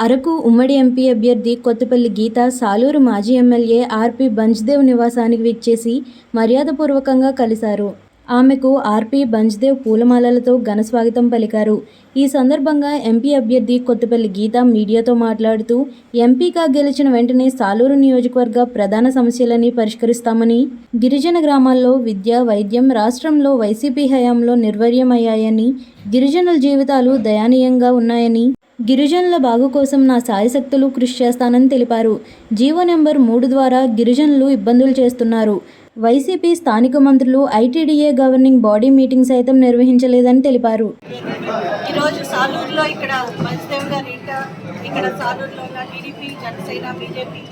అరకు ఉమ్మడి ఎంపీ అభ్యర్థి కొత్తపల్లి గీత సాలూరు మాజీ ఎమ్మెల్యే ఆర్పి బంజ్దేవ్ నివాసానికి విచ్చేసి మర్యాదపూర్వకంగా కలిశారు. ఆమెకు ఆర్పి బంజ్దేవ్ పూలమాలలతో ఘనస్వాగతం పలికారు. ఈ సందర్భంగా ఎంపీ అభ్యర్థి కొత్తపల్లి గీత మీడియాతో మాట్లాడుతూ ఎంపీగా గెలిచిన వెంటనే సాలూరు నియోజకవర్గ ప్రధాన సమస్యలని పరిష్కరిస్తామని గిరిజన గ్రామాల్లో విద్య వైద్యం రాష్ట్రంలో వైసీపీ హయాంలో నిర్వీర్యమయ్యాయని గిరిజనుల జీవితాలు దయనీయంగా ఉన్నాయని గిరిజనుల బాగు కోసం నా సాయశక్తులు కృషి చేస్తానని తెలిపారు. జీవో నెంబర్ మూడు ద్వారా గిరిజనులు ఇబ్బందులు చేస్తున్నారు. వైసీపీ స్థానిక మంత్రులు ఐటీడీఏ గవర్నింగ్ బాడీ మీటింగ్ సైతం నిర్వహించలేదని తెలిపారు. ఈరోజు సాలూరులో ఇక్కడ మంచిదేవ్ గారి ఇక్కడ సాలూరులో టీడీపీ జనసేన బీజేపీ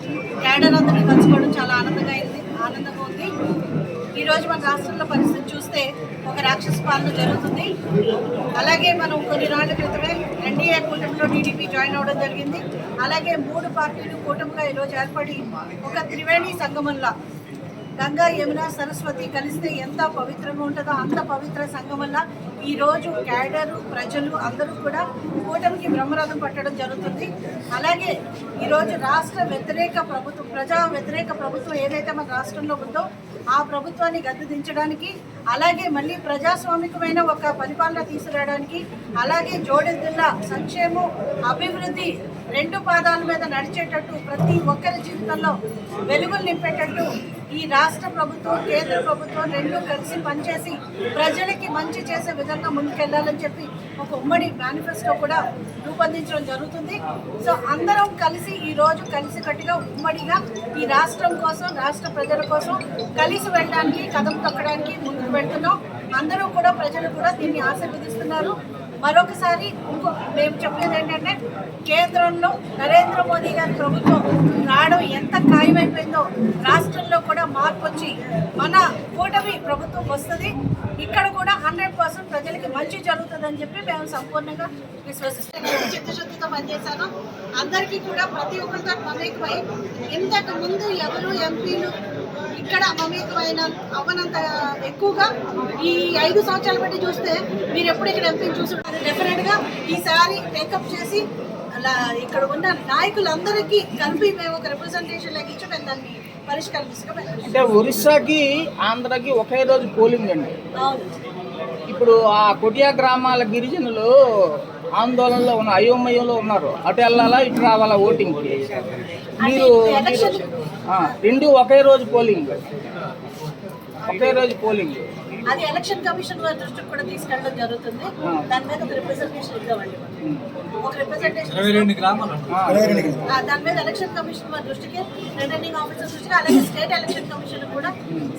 క్యాడర్ అందరూ కలుసుకోవడం చాలా ఆనందంగా అయింది. ఆనందంగా ఉంది. ఈరోజు మన రాష్ట్రంలో పరిస్థితి చూస్తే ఒక రాక్షస పాలన జరుగుతుంది. అలాగే మనం కొన్ని రోజుల క్రితమే ఎన్డీఏ కూటమిలో టీడీపీ జాయిన్ అవ్వడం జరిగింది. అలాగే మూడు పార్టీలు కూటమిగా ఈరోజు ఏర్పడి ఒక త్రివేణి సంగమంలా గంగా యమున సరస్వతి కలిస్తే ఎంత పవిత్రంగా ఉంటుందో అంత పవిత్ర సంఘం వల్ల ఈ రోజు క్యాడరు ప్రజలు అందరూ కూడా కూటమికి బ్రహ్మరథం పట్టడం జరుగుతుంది. అలాగే ఈరోజు రాష్ట్ర వ్యతిరేక ప్రభుత్వం ప్రజా వ్యతిరేక ప్రభుత్వం ఏదైతే మన రాష్ట్రంలో ఉందో ఆ ప్రభుత్వాన్ని గద్దె దించడానికి అలాగే మళ్ళీ ప్రజాస్వామికమైన ఒక పరిపాలన తీసుకురావడానికి అలాగే జోడెద్దుల సంక్షేమం అభివృద్ధి రెండు పాదాల మీద నడిచేటట్టు ప్రతి ఒక్కరి జీవితంలో వెలుగులు నింపేటట్టు ఈ రాష్ట్ర ప్రభుత్వం కేంద్ర ప్రభుత్వం రెండు కలిసి పనిచేసి ప్రజలకి మంచి చేసే విధంగా ముందుకెళ్ళాలని చెప్పి ఒక ఉమ్మడి మేనిఫెస్టో కూడా రూపొందించడం జరుగుతుంది. సో అందరం కలిసి ఈ రోజు కలిసికట్టుగా ఉమ్మడిగా ఈ రాష్ట్రం కోసం రాష్ట్ర ప్రజల కోసం కలిసి వెళ్ళడానికి కథం తొక్కడానికి ముందుకు పెడుతున్నాం అందరూ కూడా ప్రజలు కూడా దీన్ని ఆశీర్వదిస్తున్నారు. మరొకసారి ఇంకో మేము చెప్పేది ఏంటంటే కేంద్రంలో నరేంద్ర మోదీ గారి ప్రభుత్వం రావడం ఎంత ఖాయమైపోయిందో రాష్ట్రంలో కూడా మార్పు వచ్చి మన కూటమి ప్రభుత్వం వస్తుంది. ఇక్కడ కూడా హండ్రెడ్ పర్సెంట్ ప్రజలకి మంచి జరుగుతుందని చెప్పి మేము సంపూర్ణంగా విశ్వసిస్తున్నాం చిత్తశుద్ధితో పనిచేశాను. అందరికీ కూడా ప్రతి ఒక్కరితో మమేకమై ఇంతకు ముందు ఎవరు ఎంపీలు ఇక్కడ మమేకమైన అవ్వనంత ఎక్కువగా ఈ ఐదు సంవత్సరాలు బట్టి చూస్తే మీరు ఎప్పుడు ఇక్కడ ఎంపీ చూసుంటారు. డెఫినెట్గా ఈసారి టేకప్ చేసి అలా ఇక్కడ ఉన్న నాయకులందరికీ కలిపి మేము ఒక రిప్రజెంటేషన్ లాగా ఇచ్చి దాన్ని పరిష్కారం తీసుకుని అంటే ఒరిస్సాకి ఆంధ్రాకి ఒకే రోజు పోలింగ్ అండి. ఇప్పుడు ఆ కొటియా గ్రామాల గిరిజనులు ఆందోళనలో ఉన్న అయోమయంలో ఉన్నారు. అటు వెళ్ళాలా ఇటు రావాలా ఓటింగ్? మీరు రెండు ఒకే రోజు పోలింగ్. ఒకే రోజు పోలింగ్. అది ఎలక్షన్ కమిషన్ వారి దృష్టికి కూడా తీసుకెళ్ళడం జరుగుతుంది. దాని మీద ఒక రిప్రజెంటేషన్ ఇద్దామండి ఒక రిప్రజెంటేషన్ ఆ, దాని మీద ఎలక్షన్ కమిషన్ వారి దృష్టికి రిటర్నింగ్ ఆఫీసర్ దృష్టికి అలాగే స్టేట్ ఎలక్షన్ కమిషన్ కూడా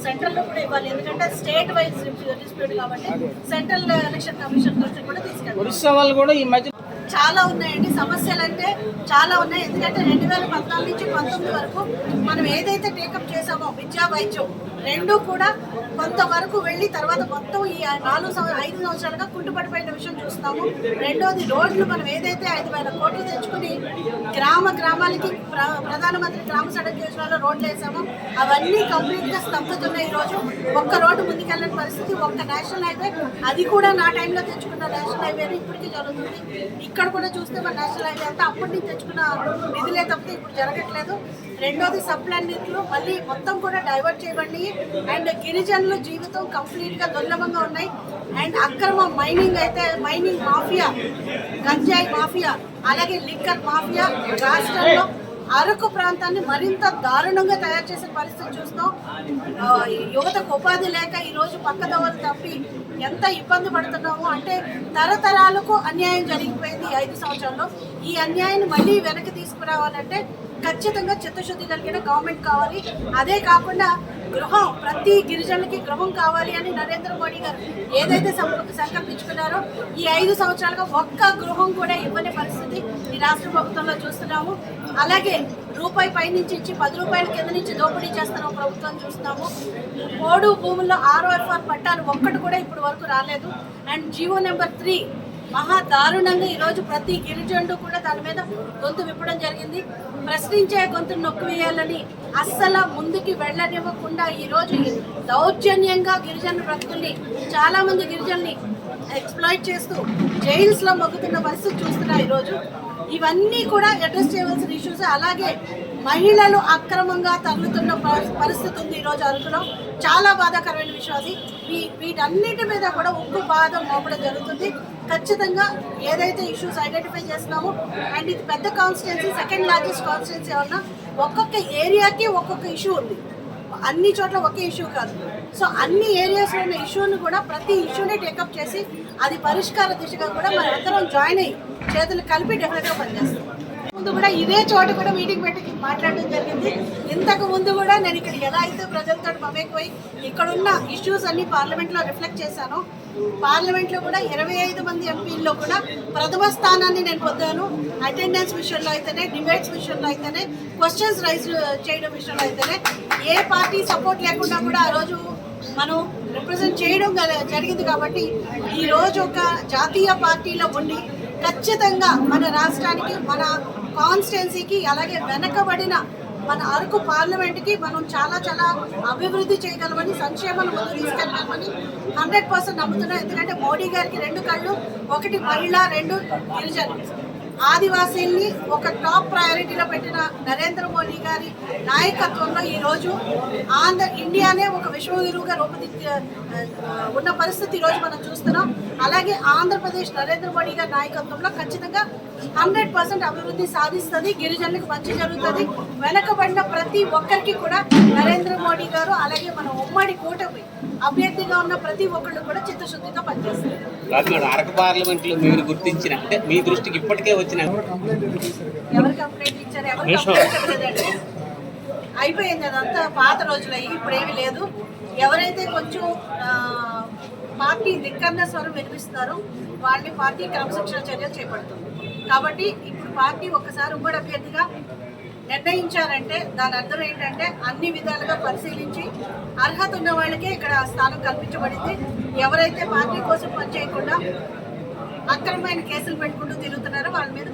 సెంట్రల్లో కూడా ఇవ్వాలి. ఎందుకంటే స్టేట్ వైజ్ డిస్ప్యూట్ కాబట్టి సెంట్రల్ ఎలక్షన్ కమిషన్ దృష్టికి కూడా తీసుకెళ్ళాలి. కూడా ఈ మధ్య చాలా ఉన్నాయండి. సమస్యలు అంటే చాలా ఉన్నాయి. ఎందుకంటే రెండు వేల పద్నాలుగు నుంచి పంతొమ్మిది వరకు మనం ఏదైతే టేకప్ చేసామో విద్యా వైద్యం రెండు కూడా కొంతవరకు వెళ్ళి తర్వాత మొత్తం ఈ నాలుగు సంవ- ఐదు సంవత్సరాలుగా కుంటుపడిపోయిన విషయం చూస్తాము. రెండోది రోడ్లు మనం ఏదైతే ఐదు వేల కోట్లు తెచ్చుకుని గ్రామ గ్రామాలకి ప్ర- ప్రధానమంత్రి గ్రామ సడక్ యోజనలో రోడ్లు వేసాము. అవన్నీ కంప్లీట్గా గా ఈరోజు. ఒక్క రోడ్డు ముందుకెళ్ళని పరిస్థితి ఒక్క నేషనల్ హైవే అది కూడా నా టైంలో తెచ్చుకున్న నేషనల్ హైవే ఇప్పటికీ జరుగుతుంది. ఇక్కడ కూడా చూస్తే మన నేషనల్ హైవే అంతా అప్పటి నుంచి తెచ్చుకున్న నిధులే తప్పితే ఇప్పుడు జరగట్లేదు. రెండోది సప్లై మళ్ళీ మొత్తం కూడా డైవర్ట్ చేయబడి అండ్ గిరిజనుల జీవితం కంప్లీట్గా దుర్లభంగా ఉన్నాయి. అండ్ అక్రమ మైనింగ్ అయితే మైనింగ్ మాఫియా గంజాయి మాఫియా అలాగే లిక్కర్ మాఫియా రాష్ట్రంలో అరకు ప్రాంతాన్ని మరింత దారుణంగా తయారు చేసే పరిస్థితి చూస్తాం యువతకు ఉపాధి లేక ఈరోజు పక్కదవలు తప్పి ఎంత ఇబ్బంది పడుతున్నామో అంటే తరతరాలకు అన్యాయం జరిగిపోయింది ఐదు సంవత్సరాల్లో. ఈ అన్యాయాన్ని మళ్ళీ వెనక్కి తీసుకురావాలంటే ఖచ్చితంగా చిత్తశుద్ధి కలిగిన గవర్నమెంట్ కావాలి. అదే కాకుండా గృహం ప్రతి గిరిజనులకి గృహం కావాలి అని నరేంద్ర మోడీ గారు ఏదైతే సంకల్పించుకున్నారో ఈ ఐదు సంవత్సరాలుగా ఒక్క గృహం కూడా ఇవ్వని పరిస్థితి ఈ రాష్ట్ర ప్రభుత్వంలో చూస్తున్నాము. అలాగే రూపాయి పై నుంచి ఇచ్చి పది రూపాయల కింద నుంచి దోపిడీ చేస్తున్న ప్రభుత్వం చూస్తున్నాము. పోడు భూముల్లో ఆర్ఓఎఫ్ఆర్ పట్టాలు ఒక్కటి కూడా ఇప్పుడు వరకు రాలేదు. అండ్ జీవో నెంబర్ త్రీ మహా దారుణంగా ఈరోజు ప్రతి గిరిజనుడు కూడా దాని మీద గొంతు విప్పడం జరిగింది. ప్రశ్నించే గొంతు నొక్కివేయాలని అస్సలు ముందుకి వెళ్ళనివ్వకుండా ఈరోజు దౌర్జన్యంగా గిరిజన భక్తుల్ని చాలామంది గిరిజన్ని గిరిజనుల్ని ఎక్స్ప్లాయిట్ చేస్తూ జైల్స్లో మొగ్గుతున్న పరిస్థితి చూస్తున్నా ఈరోజు ఇవన్నీ కూడా అడ్రస్ చేయవలసిన ఇష్యూస్ అలాగే మహిళలు అక్రమంగా తగులుతున్న పరిస్థితి ఉంది ఈరోజు అరకులో చాలా బాధాకరమైన విషయం అది. వీటన్నిటి మీద కూడా ఉప్పు బాధ మోపడం జరుగుతుంది. ఖచ్చితంగా ఏదైతే ఇష్యూస్ ఐడెంటిఫై చేస్తున్నామో అండ్ ఇది పెద్ద కాన్స్టిట్యున్సీ సెకండ్ లార్జెస్ట్ కాన్స్టిట్యున్సీ ఉన్నా ఒక్కొక్క ఏరియాకి ఒక్కొక్క ఇష్యూ ఉంది. అన్ని చోట్ల ఒకే ఇష్యూ కాదు. సో అన్ని ఏరియాస్లో ఉన్న ఇష్యూని కూడా ప్రతి ఇష్యూని టేకప్ చేసి అది పరిష్కార దిశగా కూడా మనందరం జాయిన్ అయ్యి చేతులు కలిపి డెఫినెట్గా పనిచేస్తాం. ముందు కూడా ఇదే చోట కూడా మీటింగ్ పెట్టి మాట్లాడడం జరిగింది. ఇంతకు ముందు కూడా నేను ఇక్కడ ఎలా అయితే ప్రజలతో మమేకపోయి ఇక్కడ ఉన్న ఇష్యూస్ అన్ని పార్లమెంట్లో రిఫ్లెక్ట్ చేశాను పార్లమెంట్లో కూడా ఇరవై ఐదు మంది ఎంపీల్లో కూడా ప్రథమ స్థానాన్ని నేను పొందాను. అటెండెన్స్ విషయంలో అయితేనే డిబేట్స్ విషయంలో అయితేనే క్వశ్చన్స్ రైజ్ uh, చేయడం విషయంలో అయితేనే ఏ పార్టీ సపోర్ట్ లేకుండా కూడా ఆ రోజు మనం రిప్రజెంట్ చేయడం జరిగింది కాబట్టి ఈ రోజు ఒక జాతీయ పార్టీలో ఉండి ఖచ్చితంగా మన రాష్ట్రానికి మన కాన్స్టిట్యున్సీకి అలాగే వెనకబడిన మన అరకు పార్లమెంట్కి మనం చాలా చాలా అభివృద్ధి చేయగలమని సంక్షేమాలు ముందు తీసుకెళ్ళగలమని హండ్రెడ్ పర్సెంట్ నమ్ముతున్నాం. ఎందుకంటే మోడీ గారికి రెండు కళ్ళు ఒకటి మహిళ రెండు గిరిజన ఆదివాసీల్ని ఒక టాప్ ప్రయారిటీలో పెట్టిన నరేంద్ర మోడీ గారి నాయకత్వంలో ఈరోజు ఆంధ్ర ఇండియానే ఒక విశ్వగురువుగా రూపొంది ఉన్న పరిస్థితి ఈరోజు మనం చూస్తున్నాం. అలాగే ఆంధ్రప్రదేశ్ నరేంద్ర మోడీ గారి నాయకత్వంలో ఖచ్చితంగా హండ్రెడ్ పర్సెంట్ అభివృద్ధి సాధిస్తుంది గిరిజనులకు మంచి జరుగుతుంది. వెనకబడిన ప్రతి ఒక్కరికి కూడా నరేంద్ర మోడీ గారు అలాగే మన ఉమ్మడి కూటమి అభ్యర్థిగా ఉన్న ప్రతి ఒక్కళ్ళు కూడా చిత్తశుద్ధిగా పనిచేస్తారు రాజు అరకు పార్లమెంట్లో మీరు గుర్తించిన అంటే మీ దృష్టికి ఇప్పటికే ఎవరు కంప్లైంట్ ఇచ్చారు? ఎవరు కంప్లైంట్ ఇవ్వలేదండి అయిపోయింది అదంతా. పాత రోజులయ్యి ఇప్పుడు ఏమీ లేదు. ఎవరైతే కొంచెం పార్టీ ధిక్కరణ స్వరం వినిపిస్తారో వాళ్ళని పార్టీ క్రమశిక్షణ చర్యలు చేపడుతుంది. కాబట్టి ఇప్పుడు పార్టీ ఒక్కసారి ఉమ్మడి అభ్యర్థిగా నిర్ణయించారంటే దాని అర్థం ఏంటంటే అన్ని విధాలుగా పరిశీలించి అర్హత ఉన్న వాళ్ళకే ఇక్కడ స్థానం కల్పించబడింది. ఎవరైతే పార్టీ కోసం పనిచేయకుండా అక్రమమైన కేసులు పెట్టుకుంటూ తిరుగుతున్నారు వాళ్ళ మీద